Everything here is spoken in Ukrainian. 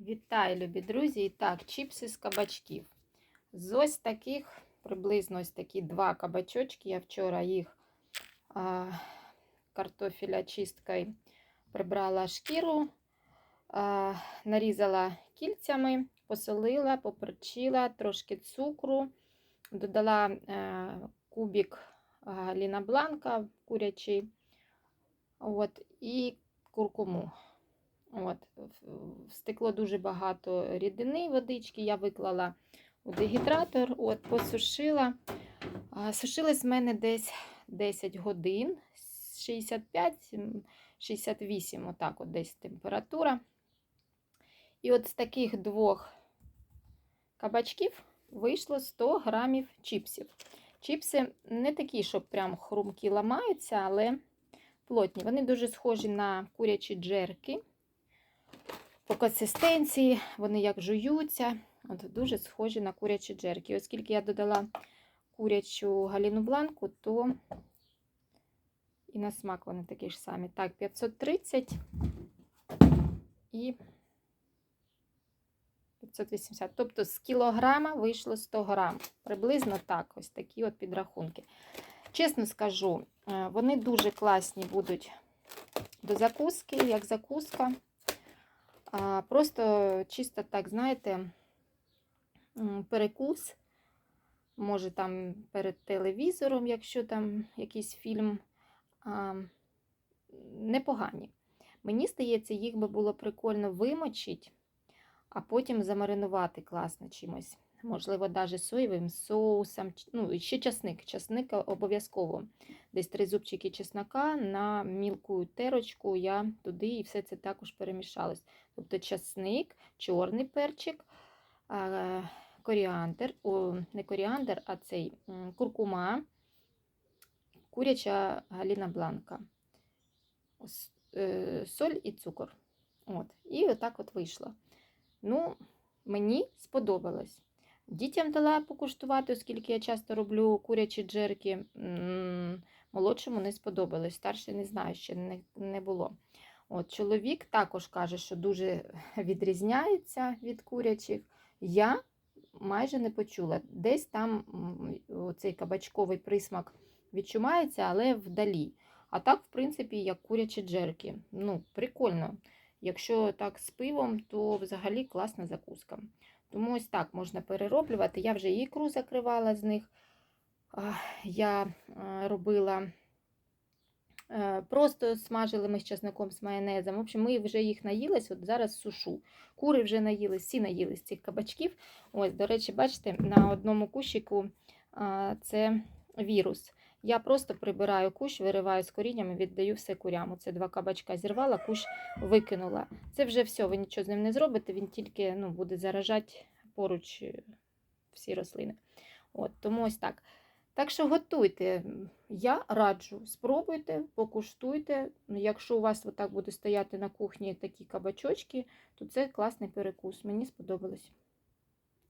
Вітаю, любі друзі! І так, чіпси з кабачків. З ось таких, приблизно ось такі два кабачочки. Я вчора їх а, картофеля чисткою прибрала шкіру, а, нарізала кільцями, посолила, поперчила, трошки цукру, додала а, кубик а, Ліна Бланка курячий. От, і куркуму. От, Встекло дуже багато рідини водички. Я виклала у дегідратор, от, посушила. А, Сушилась в мене десь 10 годин, 65-68, отак от десь температура. І от з таких двох кабачків вийшло 100 грамів чіпсів. Чіпси не такі, щоб прям хрумкі ламаються, але плотні. Вони дуже схожі на курячі джерки. По консистенції вони як жуються, от дуже схожі на курячі джерки. Оскільки я додала курячу галіну бланку, то і на смак вони такі ж самі. Так, 530 і 580. Тобто з кілограма вийшло 100 грам. Приблизно так, ось такі от підрахунки. Чесно скажу, вони дуже класні будуть до закуски, як закуска. А, Просто чисто так, знаєте, перекус. Може, там перед телевізором, якщо там якийсь фільм а, непогані. Мені здається, їх би було прикольно вимочити, а потім замаринувати класно чимось. Можливо, навіть соєвим соусом, ну, і ще часник. Часник обов'язково. Десь три зубчики чеснока на мілку терочку я туди і все це також перемішалось. Тобто часник, чорний перчик, коріандр, о, не коріандр, а цей куркума, куряча галіна бланка, е, соль і цукор. От. І отак от вийшло. Ну, Мені сподобалось. Дітям дала покуштувати, оскільки я часто роблю курячі джерки. Молодшому не сподобалось. Старший не знаю, ще не не було. От, Чоловік також каже, що дуже відрізняється від курячих. Я майже не почула. Десь там цей кабачковий присмак відчувається, але вдалі. А так, в принципі, як курячі джерки. Ну, прикольно. Якщо так з пивом, то взагалі класна закуска. Тому ось так можна перероблювати. Я вже ікру закривала з них. Я робила е, просто смажили ми з часником, з майонезом. В общем, ми вже їх наїлись, от зараз сушу. Кури вже наїлись, всі наїлись цих кабачків. Ось, До речі, бачите, на одному кущику це вірус. Я просто прибираю кущ, вириваю з коріннями, віддаю все курям. Оце два кабачка зірвала, кущ викинула. Це вже все, ви нічого з ним не зробите, він тільки ну, буде заражати поруч е, всі рослини. От, Тому ось так. Так що готуйте, я раджу, спробуйте, покуштуйте. Якщо у вас отак буде стояти на кухні такі кабачочки, то це класний перекус. Мені сподобалось.